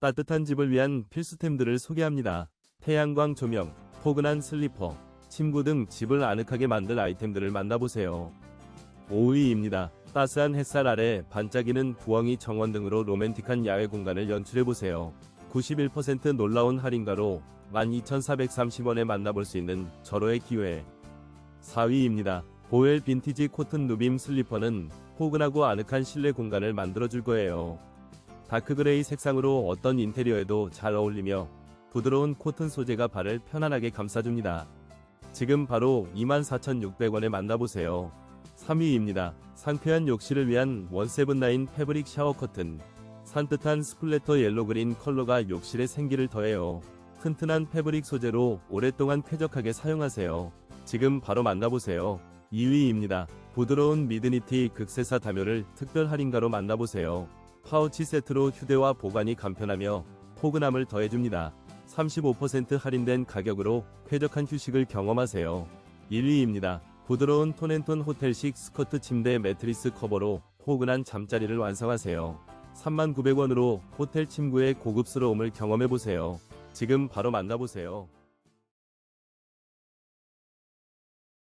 따뜻한 집을 위한 필수템들을 소개합니다. 태양광 조명, 포근한 슬리퍼, 침구 등 집을 아늑하게 만들 아이템들을 만나보세요. 5위입니다. 따스한 햇살 아래 반짝이는 부엉이 정원 등으로 로맨틱한 야외 공간을 연출해보세요. 91% 놀라운 할인가로 12,430원에 만나볼 수 있는 절호의 기회. 4위입니다. 보웰 빈티지 코튼 누빔 슬리퍼는 포근하고 아늑한 실내 공간을 만들어줄 거예요. 다크그레이 색상으로 어떤 인테리어에도 잘 어울리며 부드러운 코튼 소재가 발을 편안하게 감싸줍니다. 지금 바로 24,600원에 만나보세요. 3위입니다. 상쾌한 욕실을 위한 원세븐나인 패브릭 샤워 커튼. 산뜻한 스플래터 옐로 그린 컬러가 욕실에 생기를 더해요. 튼튼한 패브릭 소재로 오랫동안 쾌적하게 사용하세요. 지금 바로 만나보세요. 2위입니다. 부드러운 미드니티 극세사 담요를 특별 할인가로 만나보세요. 파우치 세트로 휴대와 보관이 간편하며 포근함을 더해줍니다. 35% 할인된 가격으로 쾌적한 휴식을 경험하세요. 1위입니다. 부드러운 톤앤톤 호텔식 스커트 침대 매트리스 커버로 포근한 잠자리를 완성하세요. 39,000원으로 호텔 침구의 고급스러움을 경험해보세요. 지금 바로 만나보세요.